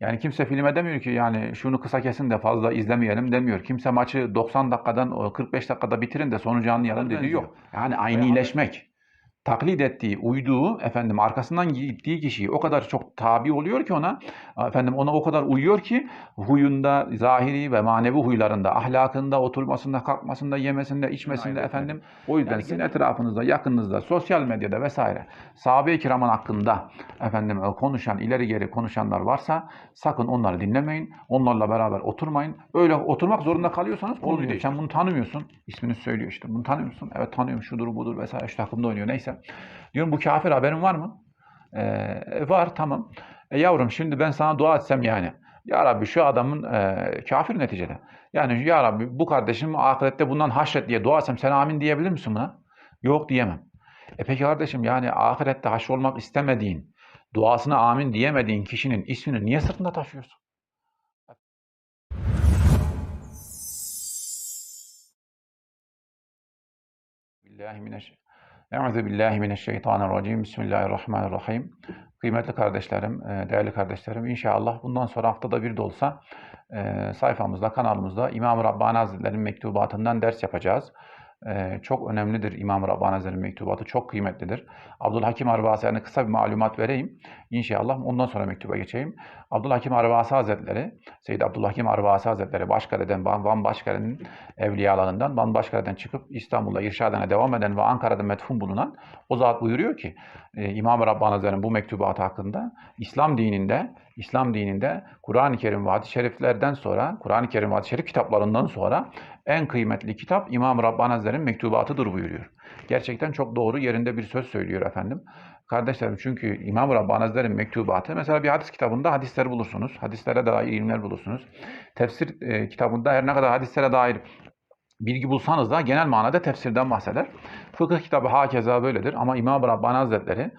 Yani kimse filme demiyor ki yani şunu kısa kesin de fazla izlemeyelim demiyor. Kimse maçı 90 dakikadan o 45 dakikada bitirin de sonucu anlayalım dediği yok. Yani aynileşmek. Taklit ettiği, uyduğu, efendim arkasından gittiği kişiyi o kadar çok tabi oluyor ki ona, efendim ona o kadar uyuyor ki huyunda, zahiri ve manevi huylarında, ahlakında, oturmasında, kalkmasında, yemesinde, içmesinde Aynen. efendim. O yüzden Yani sizin etrafınızda, yakınınızda, sosyal medyada vesaire sahabe-i kiramın hakkında efendim e, konuşan, ileri geri konuşanlar varsa sakın onları dinlemeyin. Onlarla beraber oturmayın. Öyle oturmak zorunda kalıyorsanız Olmuyor. Sen bunu tanımıyorsun. İsmini söylüyor işte. Bunu tanıyor musun? Evet tanıyorum. Şudur budur vesaire. Şu takımda oynuyor. Neyse. Diyorum bu kafir haberin var mı? Ee, var tamam. E yavrum şimdi ben sana dua etsem yani. Ya Rabbi şu adamın e, kafir neticede. Yani Ya Rabbi bu kardeşim ahirette bundan haşret diye dua etsem sen amin diyebilir misin buna? Yok diyemem. E peki kardeşim yani ahirette haşr olmak istemediğin, duasına amin diyemediğin kişinin ismini niye sırtında taşıyorsun? Billahi Euzu billahi mineşşeytanirracim. Bismillahirrahmanirrahim. Kıymetli kardeşlerim, e, değerli kardeşlerim, inşallah bundan sonra haftada bir de olsa e, sayfamızda, kanalımızda İmam-ı Rabbani Hazretleri'nin mektubatından ders yapacağız. Çok önemlidir İmam-ı Rabbani Hazretleri'nin mektubatı, çok kıymetlidir. Abdülhakim Arvasi yani kısa bir malumat vereyim. İnşallah ondan sonra mektuba geçeyim. Abdülhakim Arvasi Hazretleri, Seyyid Abdülhakim Arvasi Hazretleri Başkale'den, Van, Başkale'nin evliyalarından, Van Başkale'den çıkıp İstanbul'da irşadına devam eden ve Ankara'da metfun bulunan o zat buyuruyor ki e, İmam-ı Rabbani Hazretleri'nin bu mektubatı hakkında İslam dininde İslam dininde Kur'an-ı Kerim ve hadis-i şeriflerden sonra Kur'an-ı Kerim ve hadis-i şerif kitaplarından sonra en kıymetli kitap İmam-ı Rabbani Hazretleri'nin mektubatıdır buyuruyor. Gerçekten çok doğru yerinde bir söz söylüyor efendim. Kardeşlerim çünkü İmam-ı Rabbani Hazretleri'nin mektubatı mesela bir hadis kitabında hadisler bulursunuz. Hadislere dair ilimler bulursunuz. Tefsir e, kitabında her ne kadar hadislere dair bilgi bulsanız da genel manada tefsirden bahseder. Fıkıh kitabı hakeza böyledir ama İmam-ı Rabbani Hazretleri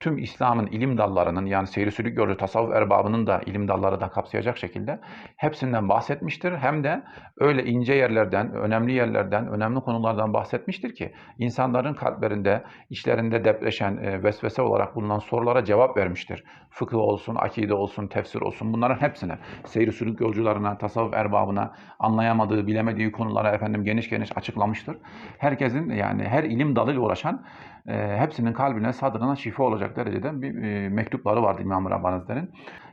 tüm İslam'ın ilim dallarının yani seyri sülük yolu tasavvuf erbabının da ilim dalları da kapsayacak şekilde hepsinden bahsetmiştir. Hem de öyle ince yerlerden, önemli yerlerden, önemli konulardan bahsetmiştir ki insanların kalplerinde, içlerinde depreşen, e, vesvese olarak bulunan sorulara cevap vermiştir. Fıkıh olsun, akide olsun, tefsir olsun bunların hepsine, seyri sülük yolcularına, tasavvuf erbabına anlayamadığı, bilemediği konulara efendim geniş geniş açıklamıştır. Herkesin yani her ilim dalıyla uğraşan e, hepsinin kalbine, sadrına şifa olacak derecede bir e, mektupları vardı İmam-ı Rabbani.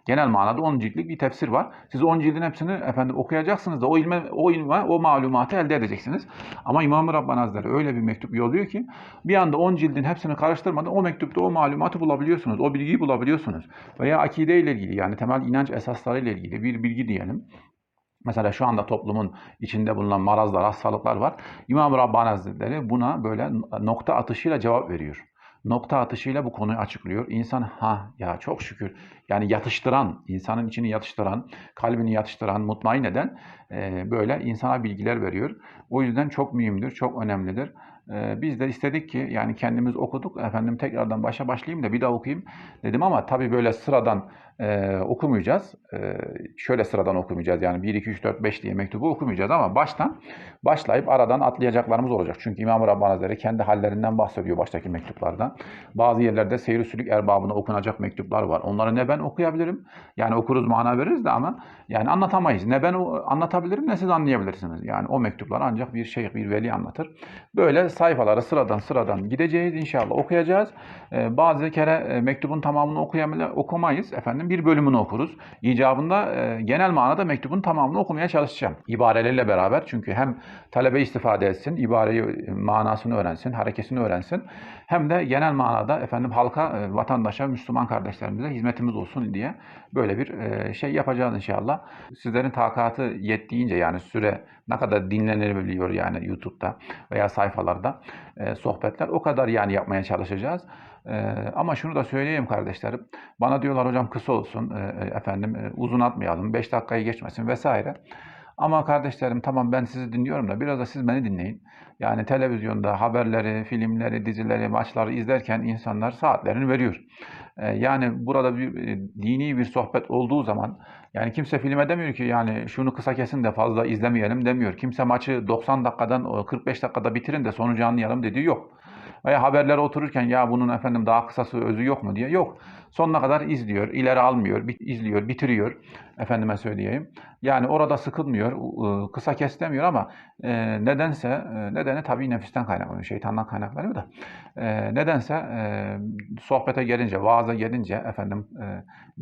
Genel manada 10 ciltlik bir tefsir var. Siz 10 cildin hepsini efendim okuyacaksınız da o ilme, o ilme, o malumatı elde edeceksiniz. Ama İmam-ı Rabbani Hazretleri öyle bir mektup yolluyor ki bir anda 10 cildin hepsini karıştırmadan o mektupta o malumatı bulabiliyorsunuz. O bilgiyi bulabiliyorsunuz. Veya akide ile ilgili yani temel inanç esasları ile ilgili bir bilgi diyelim. Mesela şu anda toplumun içinde bulunan marazlar, hastalıklar var. İmam-ı Rabbani Hazretleri buna böyle nokta atışıyla cevap veriyor. Nokta atışıyla bu konuyu açıklıyor. İnsan ha ya çok şükür yani yatıştıran, insanın içini yatıştıran, kalbini yatıştıran, mutmain eden e, böyle insana bilgiler veriyor. O yüzden çok mühimdir, çok önemlidir. E, biz de istedik ki yani kendimiz okuduk. Efendim tekrardan başa başlayayım da bir daha okuyayım dedim ama tabii böyle sıradan e, okumayacağız. E, şöyle sıradan okumayacağız yani 1, 2, 3, 4, 5 diye mektubu okumayacağız ama baştan başlayıp aradan atlayacaklarımız olacak. Çünkü İmam-ı Rabbani Hazretleri kendi hallerinden bahsediyor baştaki mektuplarda. Bazı yerlerde seyir sülük erbabına okunacak mektuplar var. Onları ne ben okuyabilirim, yani okuruz mana veririz de ama yani anlatamayız. Ne ben anlatabilirim ne siz anlayabilirsiniz. Yani o mektuplar ancak bir şeyh, bir veli anlatır. Böyle sayfaları sıradan sıradan gideceğiz inşallah okuyacağız. Ee, bazı kere e, mektubun tamamını okuyamay- okumayız efendim. Bir bölümünü okuruz. İcabında e, genel manada mektubun tamamını okumaya çalışacağım. İbarelerle beraber çünkü hem talebe istifade etsin, ibareyi e, manasını öğrensin, harekesini öğrensin. Hem de genel manada efendim halka, e, vatandaşa, Müslüman kardeşlerimize hizmetimiz olsun diye böyle bir e, şey yapacağız inşallah. Sizlerin takatı yettiğince yani süre ne kadar dinlenebiliyor yani YouTube'da veya sayfalarda e, sohbetler o kadar yani yapmaya çalışacağız. E, ama şunu da söyleyeyim kardeşlerim. Bana diyorlar hocam kısa olsun, e, e, efendim e, uzun atmayalım, 5 dakikayı geçmesin vesaire. Ama kardeşlerim tamam ben sizi dinliyorum da biraz da siz beni dinleyin. Yani televizyonda haberleri, filmleri, dizileri, maçları izlerken insanlar saatlerini veriyor. Ee, yani burada bir dini bir sohbet olduğu zaman yani kimse filme demiyor ki yani şunu kısa kesin de fazla izlemeyelim demiyor. Kimse maçı 90 dakikadan o 45 dakikada bitirin de sonucu anlayalım dediği yok. Veya haberlere otururken ya bunun efendim daha kısası özü yok mu diye. Yok. Sonuna kadar izliyor, ileri almıyor, bit- izliyor, bitiriyor. Efendime söyleyeyim. Yani orada sıkılmıyor, ı- kısa kes demiyor ama e, nedense, e, nedeni tabii nefisten kaynaklanıyor, şeytandan kaynaklanıyor da. E, nedense e, sohbete gelince, vaaza gelince, efendim e,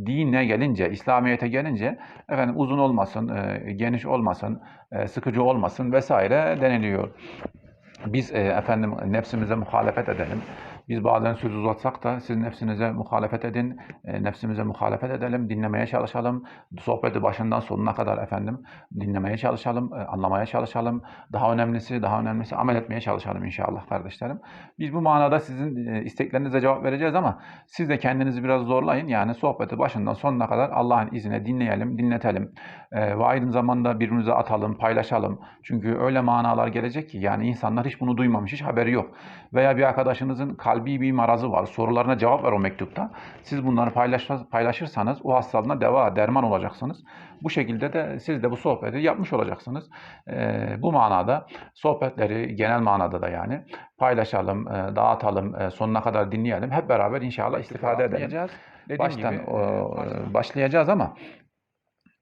dine gelince, İslamiyet'e gelince efendim uzun olmasın, e, geniş olmasın, e, sıkıcı olmasın vesaire deniliyor. Biz e, efendim nefsimize muhalefet edelim. Biz bazen söz uzatsak da siz nefsinize muhalefet edin, e, nefsimize muhalefet edelim, dinlemeye çalışalım. Sohbeti başından sonuna kadar efendim dinlemeye çalışalım, e, anlamaya çalışalım. Daha önemlisi, daha önemlisi amel etmeye çalışalım inşallah kardeşlerim. Biz bu manada sizin e, isteklerinize cevap vereceğiz ama siz de kendinizi biraz zorlayın. Yani sohbeti başından sonuna kadar Allah'ın izniyle dinleyelim, dinletelim. Ve aynı zamanda birbirimize atalım, paylaşalım. Çünkü öyle manalar gelecek ki yani insanlar hiç bunu duymamış, hiç haberi yok. Veya bir arkadaşınızın kalbi bir marazı var, sorularına cevap ver o mektupta. Siz bunları paylaş- paylaşırsanız o hastalığına deva, derman olacaksınız. Bu şekilde de siz de bu sohbeti yapmış olacaksınız. E, bu manada sohbetleri genel manada da yani paylaşalım, e, dağıtalım, e, sonuna kadar dinleyelim. Hep beraber inşallah istifade edelim. Baştan o, başlayacağız ama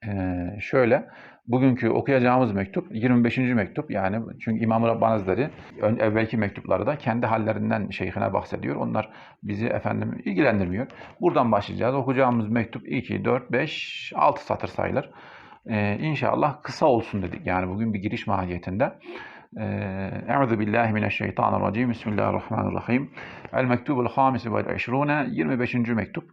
ee, şöyle, bugünkü okuyacağımız mektup 25. mektup yani çünkü İmam-ı Rabbani Hazretleri ön, evvelki mektupları da kendi hallerinden şeyhine bahsediyor. Onlar bizi efendim ilgilendirmiyor. Buradan başlayacağız. Okuyacağımız mektup 2, 4, 5, 6 satır sayılır. Ee, inşallah kısa olsun dedik yani bugün bir giriş mahiyetinde. Euzu billahi mineşşeytanirracim. Bismillahirrahmanirrahim. El mektubul hamisi vel eşrune 25. mektup.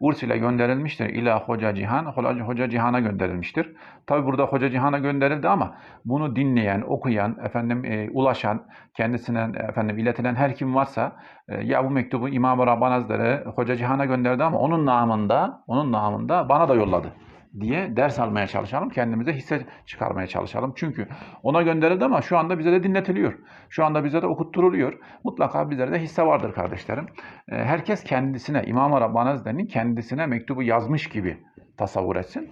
Ursile gönderilmiştir. İla Hoca Cihan. Hoca Cihan'a gönderilmiştir. Tabi burada Hoca Cihan'a gönderildi ama bunu dinleyen, okuyan, efendim e, ulaşan, kendisine efendim iletilen her kim varsa e, ya bu mektubu İmam-ı Rabbani Hazretleri Hoca Cihan'a gönderdi ama onun namında, onun namında bana da yolladı diye ders almaya çalışalım. Kendimize hisse çıkarmaya çalışalım. Çünkü ona gönderildi ama şu anda bize de dinletiliyor. Şu anda bize de okutturuluyor. Mutlaka bizlere de hisse vardır kardeşlerim. Ee, Herkes kendisine, İmam-ı Rabbani kendisine mektubu yazmış gibi tasavvur etsin.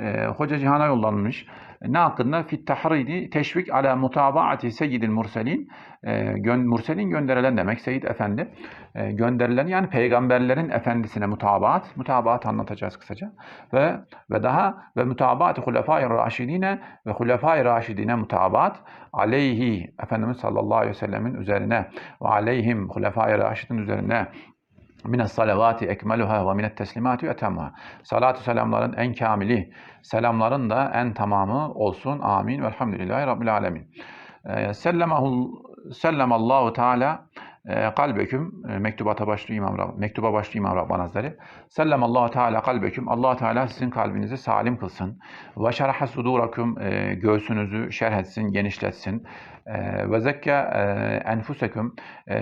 Ee, Hoca Cihan'a yollanmış. Ne hakkında? Fit tahridi teşvik ala mutabaati seyyidil murselin. Ee, gön, murselin gönderilen demek. Seyyid Efendi. Ee, gönderilen yani peygamberlerin efendisine mutabaat. Mutabaat anlatacağız kısaca. Ve ve daha ve mutabaat hulefai raşidine ve hulefai raşidine mutabaat aleyhi Efendimiz sallallahu aleyhi ve sellemin üzerine ve aleyhim hulefai raşidin üzerine mines salavati ekmeluha ve minet teslimati etemha. Salatü selamların en kamili, selamların da en tamamı olsun. Amin. Velhamdülillahi Rabbil alemin. Ee, Sellemahul Sellemallahu Teala kalbeküm e, mektubata başlıyor İmam Rab, mektuba başlıyor İmam Rabbani Hazretleri. Sellemallahu Teala kalbeküm. Allah Teala sizin kalbinizi salim kılsın. Ve şerha sudurakum e, göğsünüzü şerh etsin, genişletsin. E, ve zekke enfuseküm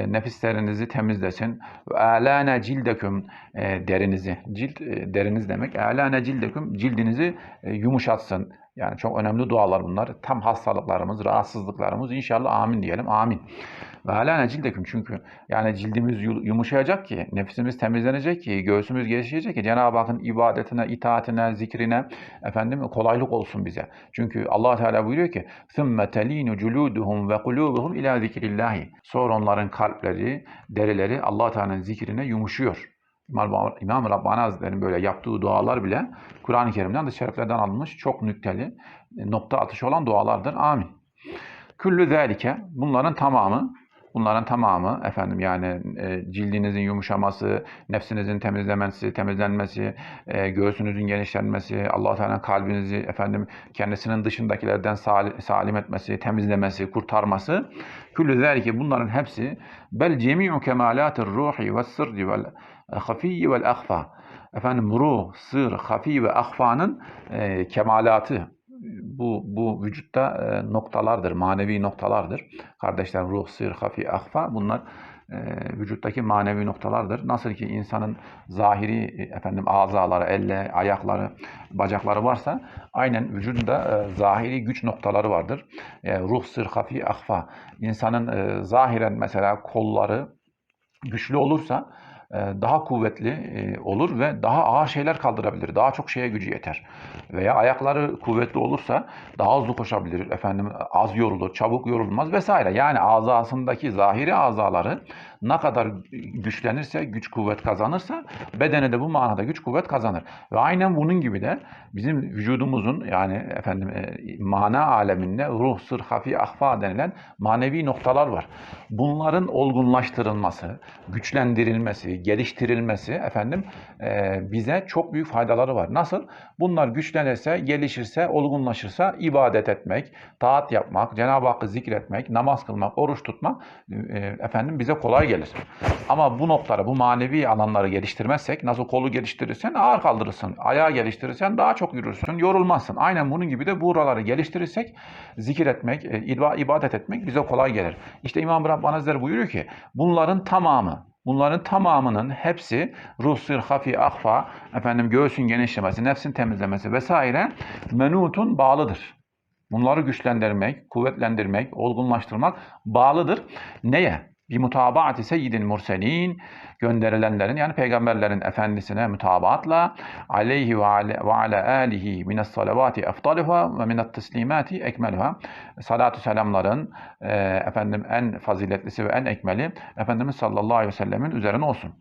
nefislerinizi temizlesin. Ve alâne cildeküm derinizi. Cilt deriniz demek. Alâne cildeküm cildinizi yumuşatsın. Yani çok önemli dualar bunlar. Tam hastalıklarımız, rahatsızlıklarımız inşallah amin diyelim. Amin. Ve alâne cildeküm çünkü yani cildimiz yu- yumuşayacak ki, nefsimiz temizlenecek ki, göğsümüz gelişecek ki Cenab-ı Hakk'ın ibadetine, itaatine, zikrine efendim kolaylık olsun bize. Çünkü Allah Teala buyuruyor ki: "Sümme telinu culuduhum ve kulubuhum ila zikrillahi." Sonra onların kalpleri, derileri Allah Teala'nın zikrine yumuşuyor. İmam, Rabbani Hazretleri'nin böyle yaptığı dualar bile Kur'an-ı Kerim'den, hadis-i şeriflerden alınmış çok nükteli, nokta atışı olan dualardır. Amin. Küllü zâlike, bunların tamamı, bunların tamamı efendim yani e, cildinizin yumuşaması, nefsinizin temizlemesi, temizlenmesi, e, göğsünüzün genişlenmesi, Allah Teala kalbinizi efendim kendisinin dışındakilerden sal- salim etmesi, temizlemesi, kurtarması. Küllü zâlike bunların hepsi bel cemi'u kemalatır ruhi ve sırri vel hafiyyi vel ahfa. Efendim ruh, sır, hafi ve ahfanın e, kemalatı, bu bu vücutta e, noktalardır, manevi noktalardır. Kardeşler ruh, sır, hafi, ahfa bunlar e, vücuttaki manevi noktalardır. Nasıl ki insanın zahiri e, efendim azaları, elle, ayakları, bacakları varsa aynen vücudunda zahiri güç noktaları vardır. E, ruh, sır, hafi, ahfa. İnsanın zahiren mesela kolları güçlü olursa daha kuvvetli e, olur ve daha ağır şeyler kaldırabilir. Daha çok şeye gücü yeter. Veya ayakları kuvvetli olursa daha hızlı koşabilir. Efendim az yorulur, çabuk yorulmaz vesaire. Yani azasındaki zahiri azaları ne kadar güçlenirse, güç kuvvet kazanırsa bedene de bu manada güç kuvvet kazanır. Ve aynen bunun gibi de bizim vücudumuzun yani efendim e, mana aleminde ruh, sır, hafi, ahfa denilen manevi noktalar var. Bunların olgunlaştırılması, güçlendirilmesi, geliştirilmesi efendim e, bize çok büyük faydaları var. Nasıl? Bunlar güçlenirse, gelişirse, olgunlaşırsa ibadet etmek, taat yapmak, Cenab-ı Hakk'ı zikretmek, namaz kılmak, oruç tutmak e, efendim bize kolay gelir. Ama bu noktaları, bu manevi alanları geliştirmezsek, nasıl kolu geliştirirsen ağır kaldırırsın, ayağı geliştirirsen daha çok yürürsün, yorulmazsın. Aynen bunun gibi de buraları geliştirirsek zikir etmek, e, ibadet etmek bize kolay gelir. İşte İmam Rabbani Hazretleri buyuruyor ki bunların tamamı, Bunların tamamının hepsi ruh, sır, hafi, ahfa, efendim göğsün genişlemesi, nefsin temizlemesi vesaire menutun bağlıdır. Bunları güçlendirmek, kuvvetlendirmek, olgunlaştırmak bağlıdır. Neye? Bir mutabaati seyyidin murselin gönderilenlerin yani peygamberlerin efendisine mutabaatla aleyhi ve ala, ve ala alihi minas salavati eftaluha ve minat teslimati ekmeluha salatu selamların e, efendim en faziletlisi ve en ekmeli Efendimiz sallallahu aleyhi ve sellemin üzerine olsun.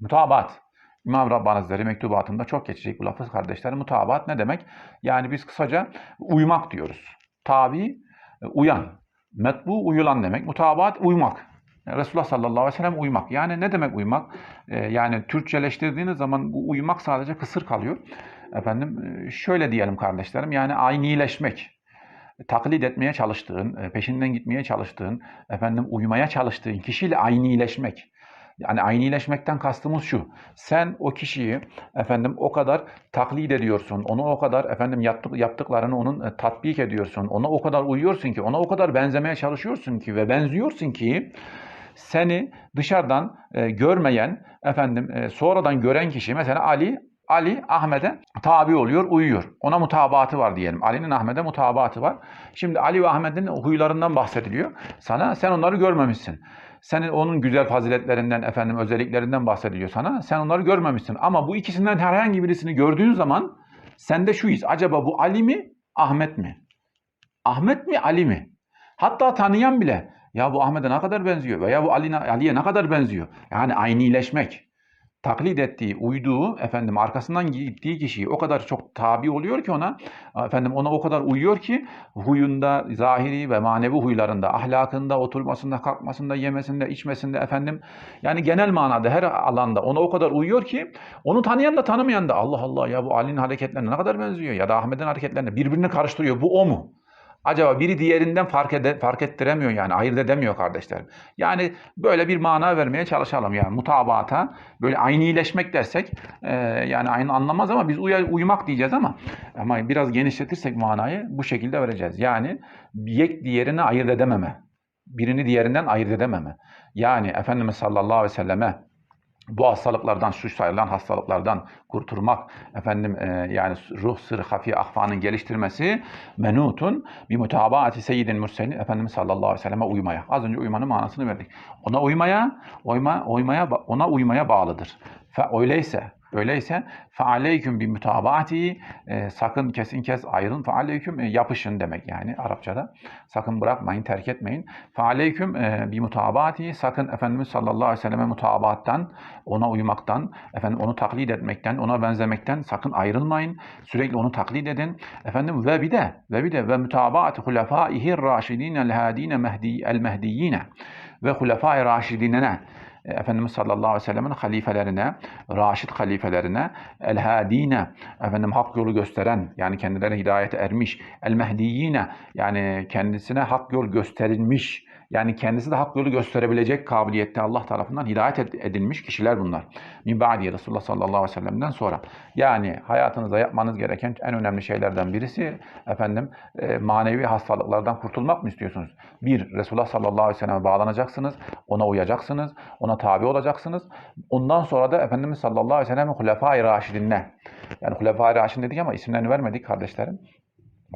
Mutabaat. İmam Rabbani Hazretleri mektubatında çok geçecek bu lafız kardeşlerim. Mutabaat ne demek? Yani biz kısaca uymak diyoruz. Tabi, uyan. Metbu uyulan demek. Mutabaat uymak. Resulullah sallallahu aleyhi ve sellem uymak. Yani ne demek uymak? Ee, yani Türkçeleştirdiğiniz zaman bu uymak sadece kısır kalıyor. Efendim e, şöyle diyelim kardeşlerim yani aynileşmek. Taklit etmeye çalıştığın, e, peşinden gitmeye çalıştığın, efendim uymaya çalıştığın kişiyle aynileşmek. Yani aynileşmekten kastımız şu. Sen o kişiyi efendim o kadar taklit ediyorsun. Onu o kadar efendim yaptık, yaptıklarını onun e, tatbik ediyorsun. Ona o kadar uyuyorsun ki, ona o kadar benzemeye çalışıyorsun ki ve benziyorsun ki seni dışarıdan e, görmeyen, efendim e, sonradan gören kişi mesela Ali Ali Ahmet'e tabi oluyor, uyuyor. Ona mutabatı var diyelim. Ali'nin Ahmet'e mutabatı var. Şimdi Ali ve Ahmet'in huylarından bahsediliyor. Sana sen onları görmemişsin. Senin onun güzel faziletlerinden, efendim özelliklerinden bahsediliyor sana. Sen onları görmemişsin. Ama bu ikisinden herhangi birisini gördüğün zaman sende şu his. Acaba bu Ali mi, Ahmet mi? Ahmet mi, Ali mi? Hatta tanıyan bile ya bu Ahmet'e ne kadar benziyor veya bu Ali'ye Ali ne kadar benziyor. Yani aynileşmek. Taklit ettiği, uyduğu, efendim arkasından gittiği kişiyi o kadar çok tabi oluyor ki ona, efendim ona o kadar uyuyor ki huyunda, zahiri ve manevi huylarında, ahlakında, oturmasında, kalkmasında, yemesinde, içmesinde efendim yani genel manada her alanda ona o kadar uyuyor ki onu tanıyan da tanımayan da Allah Allah ya bu Ali'nin hareketlerine ne kadar benziyor ya da Ahmet'in hareketlerine birbirini karıştırıyor. Bu o mu? Acaba biri diğerinden fark, ede, fark ettiremiyor yani ayırt edemiyor kardeşlerim. Yani böyle bir mana vermeye çalışalım yani mutabata böyle aynileşmek dersek e, yani aynı anlamaz ama biz uy uyumak diyeceğiz ama ama biraz genişletirsek manayı bu şekilde vereceğiz. Yani yek diğerini ayırt edememe. Birini diğerinden ayırt edememe. Yani Efendimiz sallallahu aleyhi ve selleme bu hastalıklardan, suç sayılan hastalıklardan kurtulmak, efendim e, yani ruh sırrı hafi ahfanın geliştirmesi menutun bir mutabaati seyyidin mürselin Efendimiz sallallahu aleyhi ve selleme uymaya. Az önce uymanın manasını verdik. Ona uymaya, uyma, uymaya, ona uymaya bağlıdır. Fe öyleyse Öyleyse fealeyküm bir mütabaati e, sakın kesin kes ayrılın. Fealeyküm e, yapışın demek yani Arapçada. Sakın bırakmayın, terk etmeyin. Fealeyküm e, mutabati sakın Efendimiz sallallahu aleyhi ve selleme mutabaattan, ona uymaktan, efendim onu taklit etmekten, ona benzemekten sakın ayrılmayın. Sürekli onu taklit edin. Efendim ve bir de ve bir de ve mutabaat hulefâihir raşidîne el hâdîne mehdi el mehdiyine ve hulefâi raşidine e, Efendimiz sallallahu aleyhi ve sellem'in halifelerine, raşid halifelerine, el-hadine, efendim hak yolu gösteren, yani kendilerine hidayete ermiş, el-mehdiyine, yani kendisine hak yol gösterilmiş, yani kendisi de hak yolu gösterebilecek kabiliyette Allah tarafından hidayet edilmiş kişiler bunlar. Min ba'di Resulullah sallallahu aleyhi ve sellem'den sonra. Yani hayatınızda yapmanız gereken en önemli şeylerden birisi efendim e, manevi hastalıklardan kurtulmak mı istiyorsunuz? Bir, Resulullah sallallahu aleyhi ve selleme bağlanacaksınız, ona uyacaksınız, ona tabi olacaksınız. Ondan sonra da Efendimiz sallallahu aleyhi ve sellem'in hulefai raşidinne. Yani hulefai raşidin dedik ama isimlerini vermedik kardeşlerim.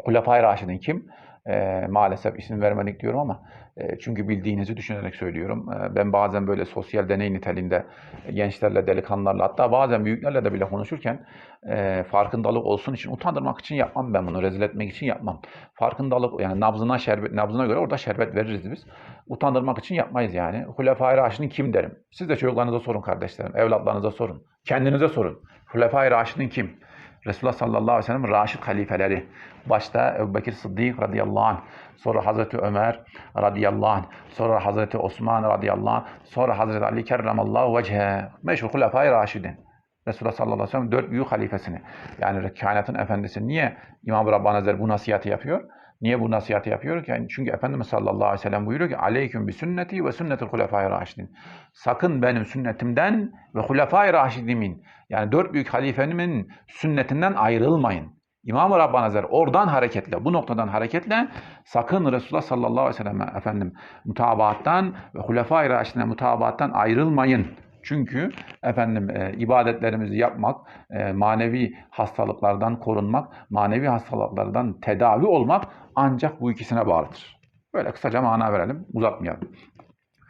Hulefai raşidin kim? E, maalesef isim vermedik diyorum ama e, çünkü bildiğinizi düşünerek söylüyorum. E, ben bazen böyle sosyal deney niteliğinde gençlerle, delikanlılarla hatta bazen büyüklerle de bile konuşurken e, farkındalık olsun için, utandırmak için yapmam ben bunu, rezil etmek için yapmam. Farkındalık yani nabzına şerbet, nabzına göre orada şerbet veririz biz. Utandırmak için yapmayız yani. Hulefai Raşid'in kim derim? Siz de çocuklarınıza sorun kardeşlerim, evlatlarınıza sorun, kendinize sorun. Hulefai Raşid'in kim? Resulullah sallallahu aleyhi ve sellem Raşid halifeleri. Başta Ebu Bekir Sıddık radıyallahu anh, sonra Hazreti Ömer radıyallahu anh, sonra Hazreti Osman radıyallahu anh, sonra Hazreti Ali kerramallahu vecehe. Meşhur Hulefai Raşidin. Resulullah sallallahu aleyhi ve sellem dört büyük halifesini. Yani kainatın efendisi niye İmam-ı Rabbani bu nasihati yapıyor? Niye bu nasihati yapıyor? Yani çünkü Efendimiz sallallahu aleyhi ve sellem buyuruyor ki Aleyküm bi sünneti ve sünnetil hulefai raşidin. Sakın benim sünnetimden ve hulefai raşidimin yani dört büyük halifenin sünnetinden ayrılmayın. İmam-ı Rabbani Hazretleri oradan hareketle, bu noktadan hareketle sakın Resulullah sallallahu aleyhi ve sellem efendim mutabaattan ve hulefai raşidine mutabaattan ayrılmayın. Çünkü efendim e, ibadetlerimizi yapmak, e, manevi hastalıklardan korunmak, manevi hastalıklardan tedavi olmak ancak bu ikisine bağlıdır. Böyle kısaca mana verelim, uzatmayalım.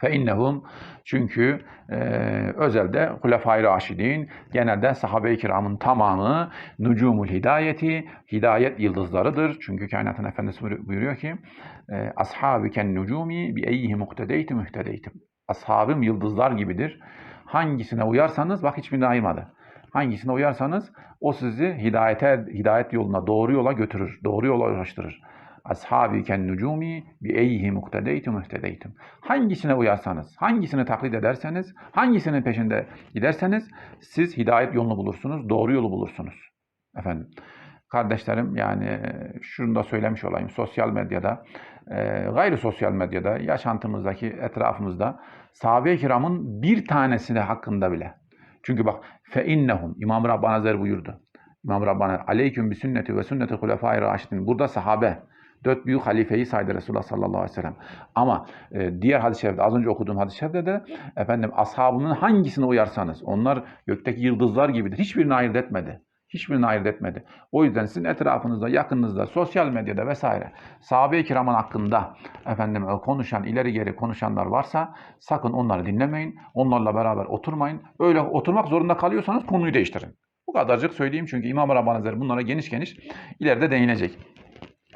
Fe innehum çünkü e, özelde Hulefai Raşidin genelde sahabe-i kiramın tamamı nucumul hidayeti hidayet yıldızlarıdır. Çünkü kainatın efendisi buyuruyor ki e, ashabiken nucumi bi eyyihi muhtedeytu muhtedeytum. Ashabım yıldızlar gibidir. Hangisine uyarsanız bak hiçbirini ayırmadı. Hangisine uyarsanız o sizi hidayete hidayet yoluna doğru yola götürür. Doğru yola ulaştırır. Ashabi ken nucumi bi eyhi muhtedeytum muhtedeytum. Hangisine uyarsanız, hangisini taklit ederseniz, hangisinin peşinde giderseniz siz hidayet yolunu bulursunuz, doğru yolu bulursunuz. Efendim. Kardeşlerim yani şunu da söylemiş olayım. Sosyal medyada, e, gayri sosyal medyada, yaşantımızdaki, etrafımızda sahabe-i kiramın bir tanesi de hakkında bile. Çünkü bak fe innehum İmam Rabbani Hazretleri buyurdu. İmam Rabbani aleyküm bi sünneti ve sünneti hulefai raşidin. Burada sahabe dört büyük halifeyi saydı Resulullah sallallahu aleyhi ve sellem. Ama e, diğer hadis-i şerifte az önce okuduğum hadis-i şerifte de efendim ashabının hangisine uyarsanız onlar gökteki yıldızlar gibidir. Hiçbirini ayırt etmedi. Hiçbirini ayırt etmedi. O yüzden sizin etrafınızda, yakınınızda, sosyal medyada vesaire sahabe-i kiramın hakkında efendim e, konuşan, ileri geri konuşanlar varsa sakın onları dinlemeyin. Onlarla beraber oturmayın. Öyle oturmak zorunda kalıyorsanız konuyu değiştirin. Bu kadarcık söyleyeyim çünkü İmam-ı Rabbani bunlara geniş geniş ileride değinecek.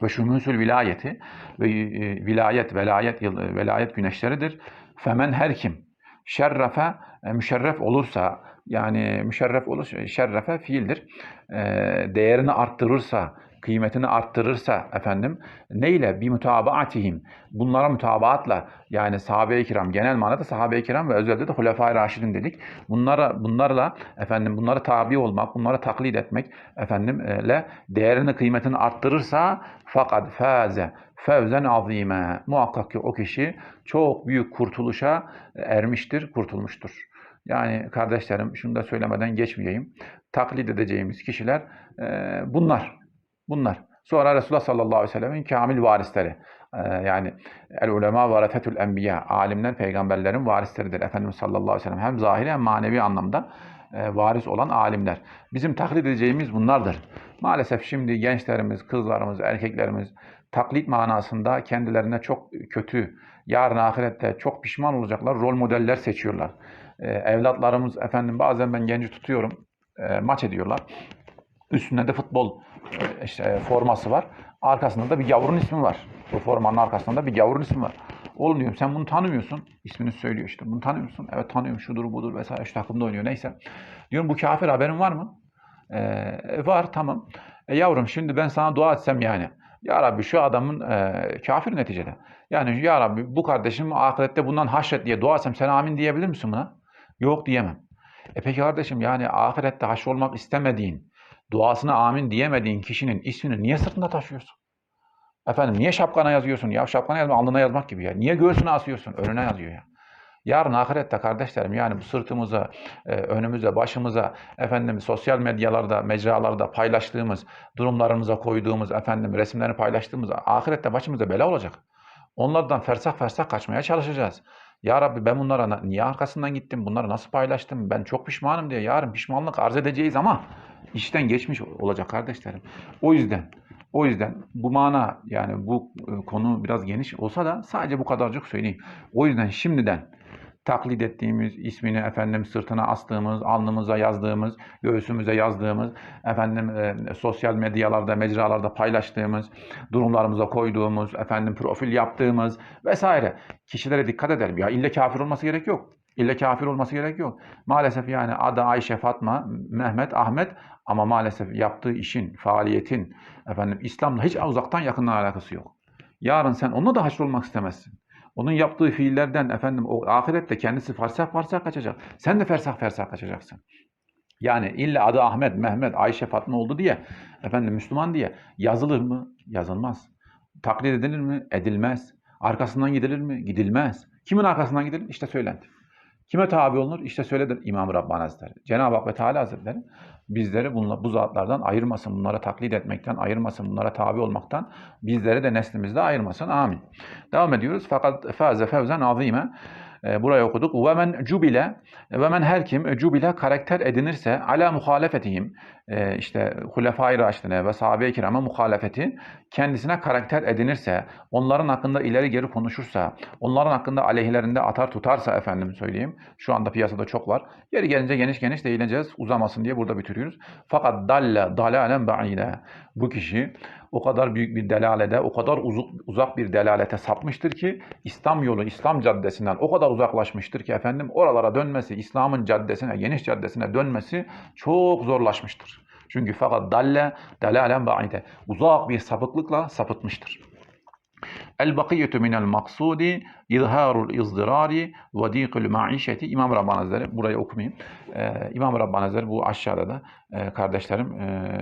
Ve şumûsül vilayeti ve e, vilayet, velayet, velayet güneşleridir. Femen her kim şerrefe, e, müşerref olursa, yani müşerref olur, şerrefe fiildir. E, değerini arttırırsa, kıymetini arttırırsa efendim neyle bir mutabaatihim bunlara mutabaatla yani sahabe-i kiram genel manada sahabe-i kiram ve özellikle de hulefai raşidin dedik. Bunlara bunlarla efendim bunları tabi olmak, bunları taklit etmek efendim ile değerini kıymetini arttırırsa fakat faze fevzen azime. Muhakkak ki o kişi çok büyük kurtuluşa ermiştir, kurtulmuştur. Yani kardeşlerim şunu da söylemeden geçmeyeyim. Taklit edeceğimiz kişiler e, bunlar. Bunlar. Sonra Resulullah sallallahu aleyhi ve sellemin kamil varisleri. Ee, yani el ulema varathetül enbiya. Alimler peygamberlerin varisleridir. Efendimiz sallallahu aleyhi ve sellem hem zahiri hem manevi anlamda e, varis olan alimler. Bizim taklit edeceğimiz bunlardır. Maalesef şimdi gençlerimiz, kızlarımız, erkeklerimiz taklit manasında kendilerine çok kötü, yarın ahirette çok pişman olacaklar rol modeller seçiyorlar. Ee, evlatlarımız efendim bazen ben genci tutuyorum, e, maç ediyorlar. Üstünde de futbol e, işte forması var. Arkasında da bir gavurun ismi var. Bu formanın arkasında da bir gavurun ismi var. Oğlum diyorum sen bunu tanımıyorsun. İsmini söylüyor işte. Bunu tanıyor musun? Evet tanıyorum. Şudur budur vesaire. Şu takımda oynuyor. Neyse. Diyorum bu kafir haberin var mı? Ee, var tamam. E yavrum şimdi ben sana dua etsem yani. Ya Rabbi şu adamın e, kafir neticede. Yani Ya Rabbi bu kardeşim ahirette bundan haşret diye dua etsem sen amin diyebilir misin buna? Yok diyemem. E peki kardeşim yani ahirette haş olmak istemediğin, duasına amin diyemediğin kişinin ismini niye sırtında taşıyorsun? Efendim niye şapkana yazıyorsun? Ya şapkana yazma alnına yazmak gibi ya. Niye göğsüne asıyorsun? Önüne yazıyor ya. Yarın ahirette kardeşlerim yani bu sırtımıza, e, önümüze, başımıza, efendim sosyal medyalarda, mecralarda paylaştığımız, durumlarımıza koyduğumuz, efendim resimlerini paylaştığımız ahirette başımıza bela olacak. Onlardan fersah fersah kaçmaya çalışacağız. Ya Rabbi ben bunlara niye arkasından gittim, bunları nasıl paylaştım, ben çok pişmanım diye yarın pişmanlık arz edeceğiz ama işten geçmiş olacak kardeşlerim. O yüzden O yüzden bu mana yani bu e, konu biraz geniş olsa da sadece bu kadarcık söyleyeyim. O yüzden şimdiden taklit ettiğimiz, ismini efendim sırtına astığımız, alnımıza yazdığımız, göğsümüze yazdığımız, efendim e, sosyal medyalarda, mecralarda paylaştığımız, durumlarımıza koyduğumuz, efendim profil yaptığımız vesaire kişilere dikkat edelim. Ya ille kafir olması gerek yok. İlle kafir olması gerek yok. Maalesef yani adı Ayşe, Fatma, Mehmet, Ahmet ama maalesef yaptığı işin, faaliyetin efendim İslam'la hiç uzaktan yakından alakası yok. Yarın sen onunla da haşr olmak istemezsin. Onun yaptığı fiillerden efendim o ahirette kendisi fersah fersah kaçacak. Sen de fersah fersah kaçacaksın. Yani illa adı Ahmet, Mehmet, Ayşe, Fatma oldu diye efendim Müslüman diye yazılır mı? Yazılmaz. Taklit edilir mi? Edilmez. Arkasından gidilir mi? Gidilmez. Kimin arkasından gidilir? İşte söylenti. Kime tabi olunur? İşte söyledir İmam-ı Rabbani Hazretleri. Cenab-ı Hak ve Teala Hazretleri bizleri bunla, bu zatlardan ayırmasın, bunlara taklit etmekten ayırmasın, bunlara tabi olmaktan bizleri de neslimizde ayırmasın. Amin. Devam ediyoruz. Fakat faze fevzen azime. E, burayı okuduk. Ve men cubile ve men her kim cubile karakter edinirse ala muhalefetihim e, işte Hulefai Raşidine ve sahabe-i kirama muhalefeti kendisine karakter edinirse, onların hakkında ileri geri konuşursa, onların hakkında aleyhlerinde atar tutarsa efendim söyleyeyim. Şu anda piyasada çok var. Yeri gelince geniş geniş değineceğiz. Uzamasın diye burada bitiriyoruz. Fakat dalle dalalen ba'ide. Bu kişi o kadar büyük bir delalede, o kadar uzak, bir delalete sapmıştır ki İslam yolu, İslam caddesinden o kadar uzaklaşmıştır ki efendim oralara dönmesi, İslam'ın caddesine, geniş caddesine dönmesi çok zorlaşmıştır. Çünkü fakat dalle, delalen ba'ide. Uzak bir sapıklıkla sapıtmıştır. El bakiyyetu minel maksudi izharul izdırari ve dikul maişeti İmam Rabbani Hazretleri burayı okumayayım. Ee, İmam Rabbani Hazretleri bu aşağıda da e, kardeşlerim e,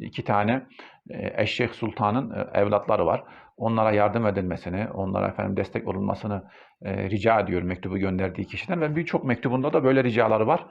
iki tane e, Eşşeyh Sultan'ın e, evlatları var. Onlara yardım edilmesini, onlara efendim destek olunmasını e, rica ediyor mektubu gönderdiği kişiden ve birçok mektubunda da böyle ricaları var.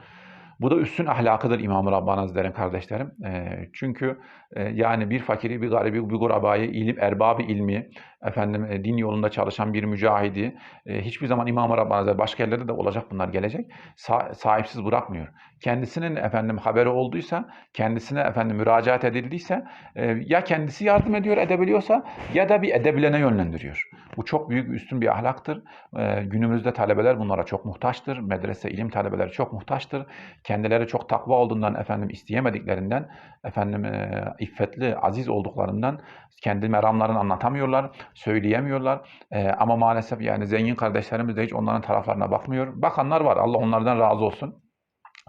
Bu da üstün ahlakıdır İmam-ı Rabbani Hazretleri kardeşlerim. E, çünkü e, yani bir fakiri, bir garibi, bir gurabayı, ilim, erbabı ilmi, efendim e, din yolunda çalışan bir mücahidi e, hiçbir zaman İmam-ı Rabbani Hazretleri, başka yerlerde de olacak bunlar gelecek, sa- sahipsiz bırakmıyor. Kendisinin efendim haberi olduysa, kendisine efendim müracaat edildiyse e, ya kendisi yardım ediyor edebiliyorsa ya da bir edebilene yönlendiriyor. Bu çok büyük üstün bir ahlaktır. E, günümüzde talebeler bunlara çok muhtaçtır. Medrese ilim talebeleri çok muhtaçtır kendileri çok takva olduğundan efendim isteyemediklerinden efendim e, iffetli, aziz olduklarından kendi meramlarını anlatamıyorlar, söyleyemiyorlar. E, ama maalesef yani zengin kardeşlerimiz de hiç onların taraflarına bakmıyor. Bakanlar var. Allah onlardan razı olsun.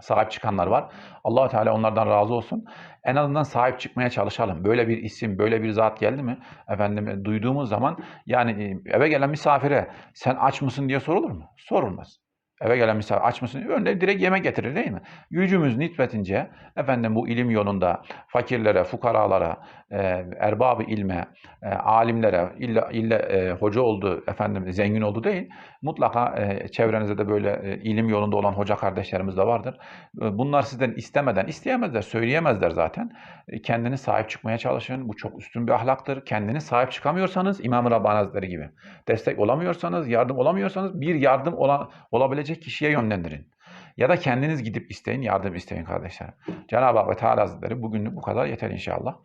Sahip çıkanlar var. allah Teala onlardan razı olsun. En azından sahip çıkmaya çalışalım. Böyle bir isim, böyle bir zat geldi mi? Efendim e, duyduğumuz zaman yani e, eve gelen misafire sen aç mısın diye sorulur mu? Sorulmaz. Eve gelen misafir aç mısın? Önde direkt yemek getirir değil mi? Gücümüz nispetінce efendim bu ilim yolunda fakirlere, fukaralara, e, erbabı ilme, e, alimlere illa, illa e, hoca oldu, efendim zengin oldu değil. Mutlaka e, çevrenizde de böyle e, ilim yolunda olan hoca kardeşlerimiz de vardır. E, bunlar sizden istemeden, isteyemezler, söyleyemezler zaten. E, kendini sahip çıkmaya çalışın. Bu çok üstün bir ahlaktır. Kendini sahip çıkamıyorsanız İmam-ı Rabbani Hazretleri gibi. Destek olamıyorsanız, yardım olamıyorsanız bir yardım olan, olabilecek kişiye yönlendirin. Ya da kendiniz gidip isteyin, yardım isteyin kardeşler. Cenab-ı Hak ve Teala Hazretleri bugünlük bu kadar yeter inşallah.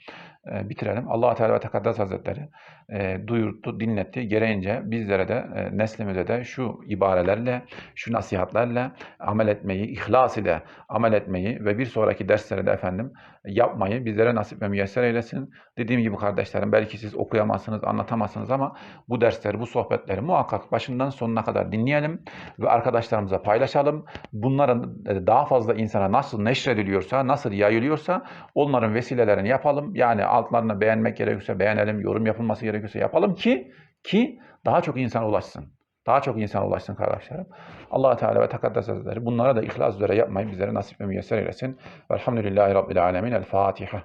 E, bitirelim. allah Teala ve Tekaddes Hazretleri e, duyurdu, dinletti. Gereğince bizlere de, e, neslimize de şu ibarelerle, şu nasihatlerle amel etmeyi, ihlas ile amel etmeyi ve bir sonraki derslere de efendim yapmayı bizlere nasip ve müyesser eylesin. Dediğim gibi kardeşlerim belki siz okuyamazsınız, anlatamazsınız ama bu dersleri, bu sohbetleri muhakkak başından sonuna kadar dinleyelim ve arkadaşlarımıza paylaşalım. Bunların e, daha fazla insana nasıl neşrediliyorsa, nasıl yayılıyorsa onların vesilelerini yapalım. Yani altlarına beğenmek gerekiyorsa beğenelim, yorum yapılması gerekiyorsa yapalım ki ki daha çok insana ulaşsın. Daha çok insana ulaşsın kardeşlerim. allah Teala ve Tekaddes Hazretleri bunlara da ihlas üzere yapmayı bizlere nasip ve müyesser eylesin. Velhamdülillahi Rabbil Alemin. El Fatiha.